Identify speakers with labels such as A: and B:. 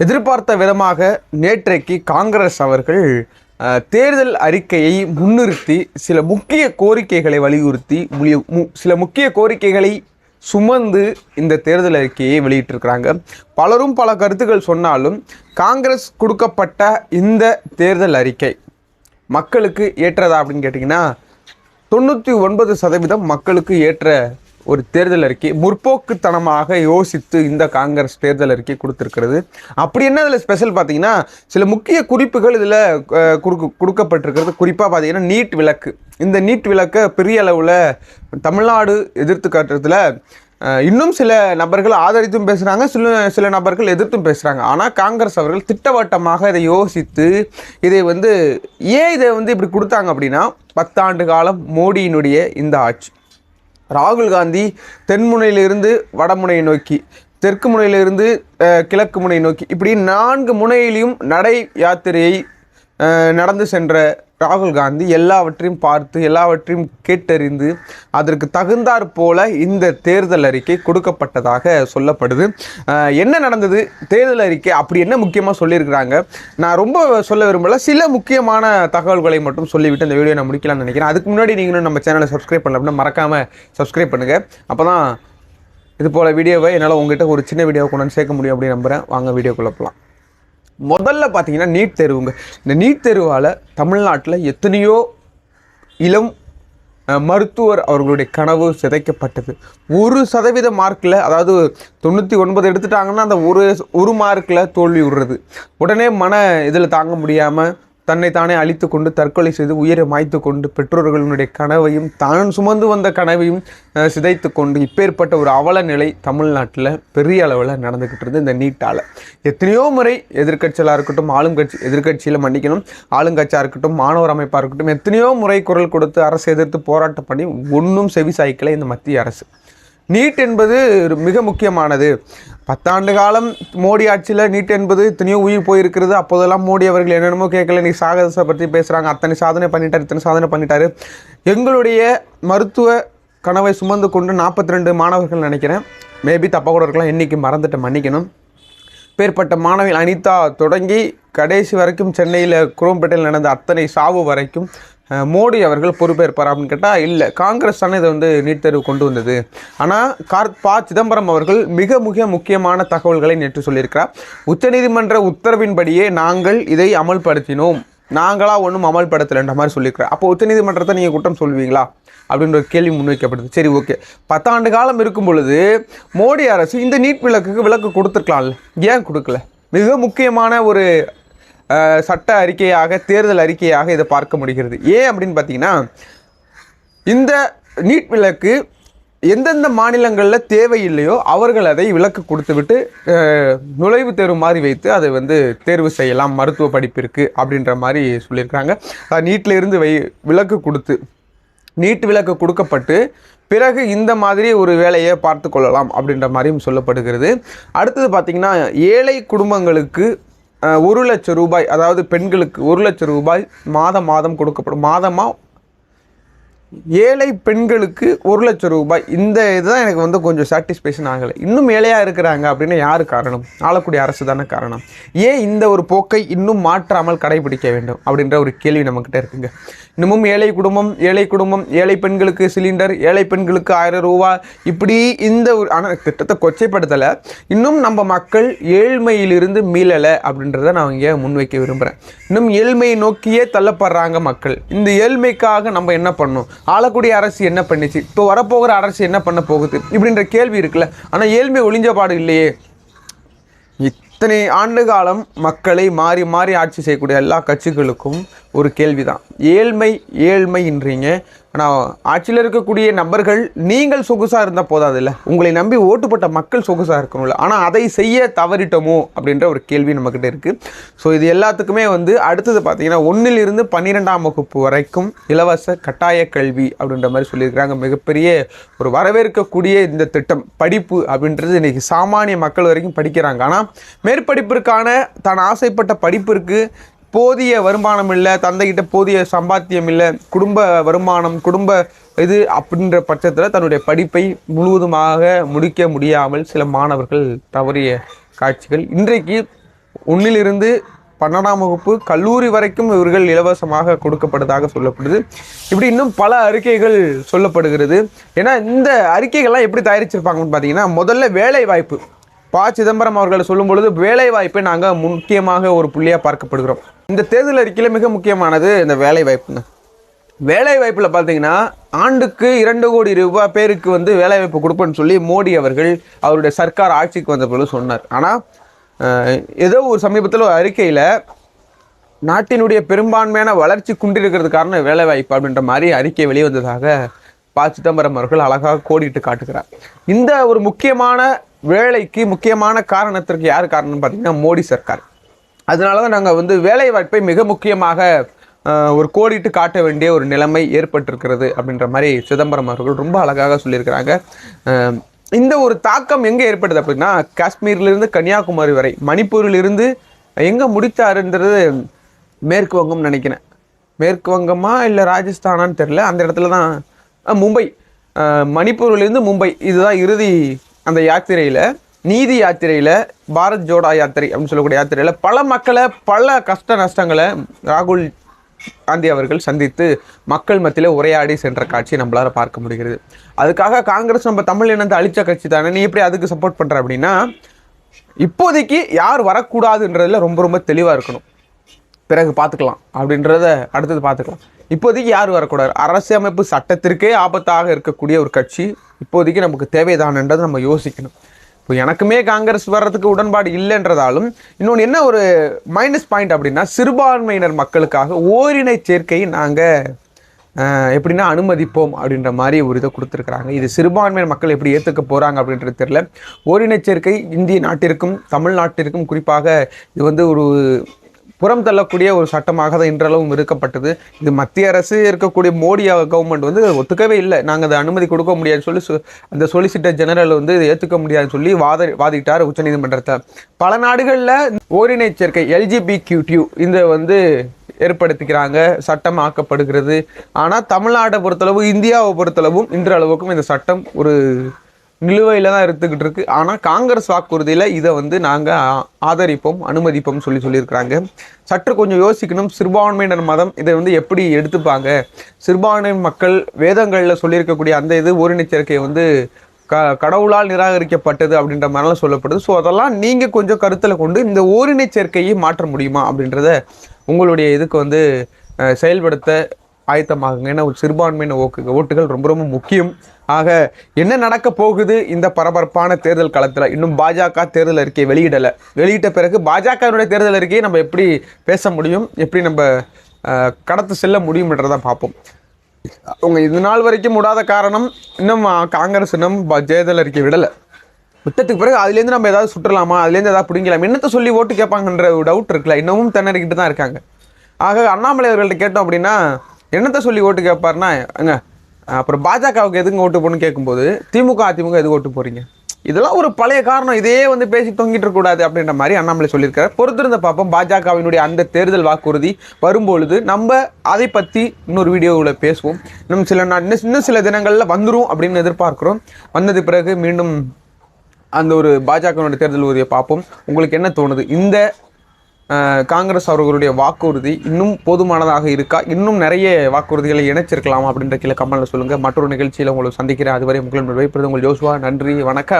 A: எதிர்பார்த்த விதமாக நேற்றைக்கு காங்கிரஸ் அவர்கள் தேர்தல் அறிக்கையை முன்னிறுத்தி சில முக்கிய கோரிக்கைகளை வலியுறுத்தி மு- சில முக்கிய கோரிக்கைகளை சுமந்து இந்த தேர்தல் அறிக்கையை வெளியிட்டிருக்கிறாங்க. பலரும் பல கருத்துக்கள் சொன்னாலும் காங்கிரஸ் கொடுக்கப்பட்ட இந்த தேர்தல் அறிக்கை மக்களுக்கு ஏற்றதா அப்படின்னு கேட்டிங்கன்னா தொண்ணூற்றி ஒன்பது சதவீதம் மக்களுக்கு ஏற்ற ஒரு தேர்தல் அறிக்கை முற்போக்குத்தனமாக யோசித்து இந்த காங்கிரஸ் தேர்தல் அறிக்கை கொடுத்துருக்கிறது. அப்படி என்ன இதில் ஸ்பெஷல் பார்த்தீங்கன்னா சில முக்கிய குறிப்புகள் இதில் கொடுக்க கொடுக்கப்பட்டிருக்கிறது. குறிப்பாக பார்த்தீங்கன்னா நீட் விளக்கு. இந்த நீட் விளக்கை பெரிய அளவில் தமிழ்நாடு எதிர்த்து காட்டுறதுல இன்னும் சில நபர்கள் ஆதரித்தும் பேசுகிறாங்க சில சில நபர்கள் எதிர்த்தும் பேசுகிறாங்க ஆனால் காங்கிரஸ் அவர்கள் திட்டவட்டமாக இதை யோசித்து இதை வந்து ஏன் இதை வந்து இப்படி கொடுத்தாங்க அப்படின்னா பத்தாண்டு காலம் மோடியினுடைய இந்த ஆட்சி. ராகுல் காந்தி தென்முனையிலிருந்து வடமுனையை நோக்கி தெற்கு முனையிலிருந்து கிழக்கு முனை நோக்கி இப்படி நான்கு முனையிலையும் நடை யாத்திரையை நடந்து சென்ற ராகுல் காந்தி எல்லாவற்றையும் பார்த்து எல்லாவற்றையும் கேட்டறிந்து அதற்கு தகுந்தாற் போல இந்த தேர்தல் அறிக்கை கொடுக்கப்பட்டதாக சொல்லப்படுது. என்ன நடந்தது? தேர்தல் அறிக்கை அப்படி என்ன முக்கியமாக சொல்லியிருக்கிறாங்க? நான் ரொம்ப சொல்ல விரும்பல. சில முக்கியமான தகவல்களை மட்டும் சொல்லிவிட்டு இந்த வீடியோ நான் முடிக்கலாம்னு நினைக்கிறேன். அதுக்கு முன்னாடி நீங்களும் நம்ம சேனலை சப்ஸ்கிரைப் பண்ணல அப்படின்னா மறக்காமல் சப்ஸ்கிரைப் பண்ணுங்கள் அப்போ தான் இது போல் வீடியோவை என்னால் உங்ககிட்ட ஒரு சின்ன வீடியோ கொண்டு வந்து சேர்க்க முடியும் அப்படின்னு நம்புகிறேன் வாங்க வீடியோ போகலாம் முதல்ல பார்த்தீங்கன்னா நீட் தேர்வுங்க. இந்த நீட் தேர்வால் தமிழ்நாட்டில் எத்தனையோ இளம் மருத்துவர் அவர்களுடைய கனவு சிதைக்கப்பட்டது. ஒரு சதவீத மார்க்கில் அதாவது தொண்ணூற்றி ஒன்பது எடுத்துட்டாங்கன்னா அந்த ஒரு ஒரு மார்க்கில் தோல்வி விடுறது. உடனே மன இதில் தாங்க முடியாமல் தன்னை தானே அழித்து கொண்டு தற்கொலை செய்து உயிரை மாய்த்து கொண்டு பெற்றோர்களுடைய கனவையும் தான் சுமந்து வந்த கனவையும் சிதைத்து கொண்டு இப்பேற்பட்ட ஒரு அவல நிலை தமிழ்நாட்டில் பெரிய அளவில் நடந்துக்கிட்டு இருந்து இந்த நீட்டால். எத்தனையோ முறை எதிர்க்கட்சிகளாக இருக்கட்டும் ஆளுங்கட்சி எதிர்க்கட்சியில் மன்னிக்கணும் ஆளுங்கட்சியாக இருக்கட்டும் மாணவர் அமைப்பாக இருக்கட்டும் எத்தனையோ முறை குரல் கொடுத்து அரசு எதிர்த்து போராட்டம் பண்ணி ஒன்றும் செவி சாய்க்கலை இந்த மத்திய அரசு. நீட் என்பது ஒரு மிக முக்கியமானது. பத்தாண்டு காலம் மோடி ஆட்சியில் நீட் என்பது எத்தனையோ உயிர் போயிருக்கிறது. அப்போதெல்லாம் மோடி அவர்கள் என்னென்னமோ கேட்கல. நீ சாகசத்தை பற்றி பேசுகிறாங்க அத்தனை சாதனை பண்ணிட்டார் இத்தனை சாதனை பண்ணிட்டார். எங்களுடைய மருத்துவ கனவை சுமந்து கொண்டு நாற்பத்தி ரெண்டு மாணவர்கள் நினைக்கிறேன். மேபி தப்பாக கூட இருக்கலாம். இன்னைக்கு மறந்துட்டு மன்னிக்கணும். பேர்பட்ட மாணவி அனிதா தொடங்கி கடைசி வரைக்கும் சென்னையில் குரோம்பேட்டையில் நடந்த அத்தனை சாவு வரைக்கும் மோடி அவர்கள் பொறுப்பேற்பார் அப்படின்னு கேட்டால் இல்லை. காங்கிரஸ் தானே இதை வந்து நீட் தேர்வு கொண்டு வந்தது. ஆனால் கார் ப சிதம்பரம் அவர்கள் மிக மிக முக்கியமான தகவல்களை நேற்று சொல்லியிருக்கிறார். உச்சநீதிமன்ற உத்தரவின்படியே நாங்கள் இதை அமல்படுத்தினோம். நாங்களாக ஒன்றும் அமல்படுத்தலைன்ற மாதிரி சொல்லியிருக்கிறார். அப்போ உச்சநீதிமன்றத்தை நீங்கள் குற்றம் சொல்வீங்களா அப்படின்ற ஒரு கேள்வி முன்வைக்கப்படுது. சரி ஓகே. பத்தாண்டு காலம் இருக்கும் பொழுது மோடி அரசு இந்த நீட் விளக்குக்கு விளக்கு கொடுத்துருக்கலாம்ல. ஏன் கொடுக்கல? மிக முக்கியமான ஒரு சட்ட அறிக்கையாக தேர்தல் அறிக்கையாக இதை பார்க்க முடிகிறது. ஏன் அப்படின்னு பார்த்தீங்கன்னா இந்த நீட் விலக்கு எந்தெந்த மாநிலங்களில் தேவையில்லையோ அவர்கள் அதை விலக்கு கொடுத்துவிட்டு நுழைவு நுழைவுத் தேர்வு மாதிரி வைத்து அதை வந்து தேர்வு செய்யலாம் மருத்துவ படிப்பிற்கு அப்படின்ற மாதிரி சொல்லியிருக்காங்க அஹ், இருந்து வை விலக்கு கொடுத்து நீட் விலக்கு கொடுக்கப்பட்டு பிறகு இந்த மாதிரி ஒரு வேலையை பார்த்து கொள்ளலாம் அப்படின்ற மாதிரியும் சொல்லப்படுகிறது. அடுத்தது பார்த்திங்கன்னா ஏழை குடும்பங்களுக்கு ஒரு லட்சம் ரூபாய் அதாவது பெண்களுக்கு ஒரு லட்சம் ரூபாய் மாதம் மாதம் கொடுக்கப்படும். மாதமாக ஏழை பெண்களுக்கு ஒரு லட்சம் ரூபாய். இந்த இதுதான் எனக்கு வந்து கொஞ்சம் சாட்டிஸ்ஃபேக்ஷன் ஆகலை. இன்னும் ஏழையாக இருக்கிறாங்க அப்படின்னு யார் காரணம்? ஆளக்கூடிய அரசு தானே காரணம். ஏன் இந்த ஒரு போக்கை இன்னும் மாற்றாமல் கடைபிடிக்க வேண்டும்? அப்படின்ற ஒரு கேள்வி நம்மக்கிட்ட இருக்குங்க. இன்னமும் ஏழை குடும்பம் ஏழை குடும்பம் ஏழை பெண்களுக்கு சிலிண்டர் ஏழை பெண்களுக்கு ஆயிரம் ரூபா. இப்படி இந்த ஒரு ஆனால் திட்டத்தை கொச்சைப்படுத்தலை. இன்னும் நம்ம மக்கள் ஏழ்மையிலிருந்து மீளலை அப்படின்றத நான் இங்கே முன்வைக்க விரும்புகிறேன் இன்னும் ஏழ்மையை நோக்கியே தள்ளப்படுறாங்க மக்கள். இந்த ஏழ்மைக்காக நம்ம என்ன பண்ணணும்? ஆளக்கூடிய அரசு என்ன பண்ணுச்சு? இப்போ வரப்போகிற அரசு என்ன பண்ண போகுது? இப்படின்ற கேள்வி இருக்குல்ல. ஆனால் ஏழ்மை ஒளிஞ்ச பாடு இல்லையே. இத்தனை ஆண்டு காலம் மக்களை மாறி மாறி ஆட்சி செய்யக்கூடிய எல்லா கட்சிகளுக்கும் ஒரு கேள்விதான். ஏழ்மை ஏழ்மைன்றீங்க ஆனால் ஆட்சியில் இருக்கக்கூடிய நபர்கள் நீங்கள் சொகுசாக இருந்தால் போதாதுல்ல? உங்களை நம்பி ஓட்டுப்பட்ட மக்கள் சொகுசாக இருக்கணும்ல. ஆனால் அதை செய்ய தவறிட்டோமோ? அப்படின்ற ஒரு கேள்வி நம்மக்கிட்ட இருக்குது ஸோ இது எல்லாத்துக்குமே வந்து அடுத்தது பார்த்தீங்கன்னா ஒன்றிலிருந்து பன்னிரெண்டாம் வகுப்பு வரைக்கும் இலவச கட்டாய கல்வி அப்படின்ற மாதிரி சொல்லியிருக்கிறாங்க. மிகப்பெரிய ஒரு வரவேற்கக்கூடிய இந்த திட்டம் படிப்பு அப்படின்றது இன்றைக்கி சாமானிய மக்கள் வரைக்கும் படிக்கிறாங்க. ஆனால் மேற்படிப்பிற்கான தான் ஆசைப்பட்ட படிப்பிற்கு போதிய வருமானம் இல்லை தந்தைகிட்ட போதிய சம்பாத்தியம் இல்லை குடும்ப வருமானம் குடும்ப இது அப்படின்ற பட்சத்தில் தன்னுடைய படிப்பை முழுவதுமாக முடிக்க முடியாமல் சில மாணவர்கள் தவறிய காட்சிகள். இன்றைக்கு ஒன்றிலிருந்து பன்னெண்டாம் வகுப்பு கல்லூரி வரைக்கும் இவர்கள் இலவசமாக கொடுக்கப்படுவதாக சொல்லப்படுது. இப்படி இன்னும் பல அறிக்கைகள் சொல்லப்படுகிறது. ஏன்னா இந்த அறிக்கைகள்லாம் எப்படி தயாரிச்சிருப்பாங்கன்னு பார்த்தீங்கன்னா முதல்ல வேலை வாய்ப்பு ப. சிதம்பரம் அவர்கள் சொல்லும் பொழுது வேலைவாய்ப்பை நாங்கள் முக்கியமாக ஒரு புள்ளியாக பார்க்கப்படுகிறோம். இந்த தேர்தல் அறிக்கையில் மிக முக்கியமானது இந்த வேலை வாய்ப்புங்க. வேலை வாய்ப்பில் பார்த்தீங்கன்னா ஆண்டுக்கு இரண்டு கோடி ரூபாய் பேருக்கு வந்து வேலை வாய்ப்பு கொடுப்பேன்னு சொல்லி மோடி அவர்கள் அவருடைய சர்க்கார் ஆட்சிக்கு வந்த பிறகு சொன்னார். ஆனால் ஏதோ ஒரு சமீபத்தில் ஒரு அறிக்கையில் நாட்டினுடைய பெரும்பான்மையான வளர்ச்சி குண்டிருக்கிறது காரணம் வேலை வாய்ப்பு அப்படின்ற மாதிரி அறிக்கை வெளிவந்ததாக ப. சிதம்பரம் அவர்கள் அழகாக கோடிட்டு காட்டுகிறார். இந்த ஒரு முக்கியமான வேலைக்கு முக்கியமான காரணத்திற்கு யார் காரணம்னு பார்த்தீங்கன்னா மோடி சர்க்கார். அதனால தான் நாங்கள் வந்து வேலைவாய்ப்பை மிக முக்கியமாக ஒரு கோடிட்டு காட்ட வேண்டிய ஒரு நிலைமை ஏற்பட்டிருக்கிறது அப்படின்ற மாதிரி சிதம்பரம் அவர்கள் ரொம்ப அழகாக சொல்லியிருக்கிறாங்க. இந்த ஒரு தாக்கம் எங்கே ஏற்படுது அப்படின்னா காஷ்மீர்லேருந்து கன்னியாகுமரி வரை மணிப்பூரிலிருந்து எங்கே முடித்தாருன்றது மேற்கு வங்கம் நினைக்கிறேன். மேற்கு வங்கமா இல்லை ராஜஸ்தானான்னு தெரில அந்த இடத்துல தான் மும்பை மணிப்பூர்லேருந்து மும்பை இதுதான் இறுதி அந்த யாத்திரையில். நீதி யாத்திரையில் பாரத் ஜோடா யாத்திரை அப்படின்னு சொல்லக்கூடிய யாத்திரையில் பல மக்களை பல கஷ்ட நஷ்டங்களை ராகுல் காந்தி அவர்கள் சந்தித்து மக்கள் மத்தியில் உரையாடி சென்ற காட்சியை நம்மளால் பார்க்க முடிகிறது. அதுக்காக காங்கிரஸ் நம்ம தமிழ் இனத்தை அழிச்ச கட்சி தானே நீ எப்படி அதுக்கு சப்போர்ட் பண்ணுற அப்படின்னா இப்போதைக்கு யார் வரக்கூடாதுன்றதில் ரொம்ப ரொம்ப தெளிவாக இருக்கணும். பிறகு பார்த்துக்கலாம் அப்படின்றத அடுத்தது பார்த்துக்கலாம். இப்போதைக்கு யார் வரக்கூடாது? அரசியமைப்பு சட்டத்திற்கே ஆபத்தாக இருக்கக்கூடிய ஒரு கட்சி இப்போதைக்கு நமக்கு தேவைதானன்றதை நம்ம யோசிக்கணும். இப்போ எனக்குமே காங்கிரஸ் வர்றதுக்கு உடன்பாடு இல்லைன்றதாலும் இன்னொன்று என்ன ஒரு மைனஸ் பாயிண்ட் அப்படின்னா சிறுபான்மையினர் மக்களுக்காக ஓரினை சேர்க்கையை நாங்கள் எப்படின்னா அனுமதிப்போம் அப்படின்ற மாதிரி ஒரு இதை கொடுத்துருக்குறாங்க. இது சிறுபான்மையின மக்கள் எப்படி ஏற்றுக்க போகிறாங்க அப்படின்றது தெரியல. ஓரினச் சேர்க்கை இந்திய நாட்டிற்கும் தமிழ்நாட்டிற்கும் குறிப்பாக இது வந்து ஒரு புறம் தள்ளக்கூடிய ஒரு சட்டமாக தான் இன்றளவும் இருக்கப்பட்டது. இது மத்திய அரசு இருக்கக்கூடிய மோடி கவர்மெண்ட் வந்து ஒத்துக்கவே இல்லை. நாங்கள் அதை அனுமதி கொடுக்க முடியாதுன்னு சொல்லி அந்த சொலிசிட்டர் ஜெனரல் வந்து இதை ஏற்றுக்க முடியாதுன்னு சொல்லி வாத வாதிட்டார் உச்சநீதிமன்றத்தை. பல நாடுகளில் ஓரினை சேர்க்கை எல்ஜிபி கியூடியூ இந்த வந்து ஏற்படுத்திக்கிறாங்க சட்டம் ஆக்கப்படுகிறது ஆனால் தமிழ்நாட்டை பொறுத்தளவு இந்தியாவை பொறுத்தளவும் இன்றளவுக்கும் இந்த சட்டம் ஒரு நிலுவையில் தான் இருந்துக்கிட்டு இருக்கு. ஆனால் காங்கிரஸ் வாக்குறுதியில் இதை வந்து நாங்கள் ஆதரிப்போம் அனுமதிப்போம் சொல்லி சொல்லியிருக்கிறாங்க. சற்று கொஞ்சம் யோசிக்கணும். சிறுபான்மையினர் மதம் இதை வந்து எப்படி எடுத்துப்பாங்க? சிறுபான்மை மக்கள் வேதங்களில் சொல்லியிருக்கக்கூடிய அந்த இது ஓரினச் வந்து க கடவுளால் நிராகரிக்கப்பட்டது அப்படின்ற மாதிரிலாம் சொல்லப்படுது. ஸோ அதெல்லாம் நீங்கள் கொஞ்சம் கருத்தில் கொண்டு இந்த ஓரினச் சேர்க்கையை மாற்ற முடியுமா அப்படின்றத உங்களுடைய இதுக்கு வந்து செயல்படுத்த ஆயத்தமாகுங்க. ஏன்னா ஒரு சிறுபான்மையின ஓக்கு ஓட்டுகள் ரொம்ப ரொம்ப முக்கியம். ஆக என்ன நடக்க போகுது இந்த பரபரப்பான தேர்தல் களத்தில் இன்னும் பாஜக தேர்தல் அறிக்கை வெளியிடலை. வெளியிட்ட பிறகு பாஜகவினுடைய தேர்தல் அறிக்கையை நம்ம எப்படி பேச முடியும்? எப்படி நம்ம கடத்து செல்ல முடியும்ன்றதை பார்ப்போம். அவங்க இது நாள் வரைக்கும் விடாத காரணம் இன்னும் காங்கிரஸ் இன்னும் தேர்தல் அறிக்கை விடலை. விட்டதுக்கு பிறகு அதுலேருந்து நம்ம ஏதாவது சுற்றலாமா? அதுலேருந்து ஏதாவது பிடிங்கலாம் என்னத்தை சொல்லி ஓட்டு கேட்பாங்கன்ற ஒரு டவுட் இருக்குல்ல. இன்னமும் திணறிக்கிட்டு தான் இருக்காங்க. ஆக அண்ணாமலை அவர்கள்ட்ட கேட்டோம் அப்படின்னா என்னத்தை சொல்லி ஓட்டு கேட்பாருன்னா அங்க அப்புறம் பாஜகவுக்கு எதுங்க ஓட்டு போகணும்னு கேட்கும்போது திமுக அதிமுக எதுக்கு ஓட்டு போறீங்க? இதெல்லாம் ஒரு பழைய காரணம். இதே வந்து பேசி தொங்கிட்டு இருக்கக்கூடாது அப்படின்ற மாதிரி அண்ணாமலை சொல்லியிருக்காரு. பொறுத்திருந்த பார்ப்போம். பாஜகவினுடைய அந்த தேர்தல் வாக்குறுதி வரும்பொழுது நம்ம அதை பற்றி இன்னொரு வீடியோவில் பேசுவோம். இன்னும் சில நாள் இன்னும் இன்னும் சில தினங்களில் வந்துடும் அப்படின்னு எதிர்பார்க்குறோம். வந்தது பிறகு மீண்டும் அந்த ஒரு பாஜகவினுடைய தேர்தல் உறுதியை பார்ப்போம். உங்களுக்கு என்ன தோணுது? இந்த காங்கிரஸ் அவர்களுடைய வாக்குறுதி இன்னும் போதுமானதாக இருக்கா? இன்னும் நிறைய வாக்குறுதிகளை இணைச்சிருக்கலாம் அப்படின்ற கீழே கமெண்ட்ல சொல்லுங்க. மற்றொரு நிகழ்ச்சியில் உங்களை சந்திக்கிறேன். அதுவரை உங்களிடம் விடைபெறுவது உங்கள் ஜோசுவா நன்றி வணக்கம்.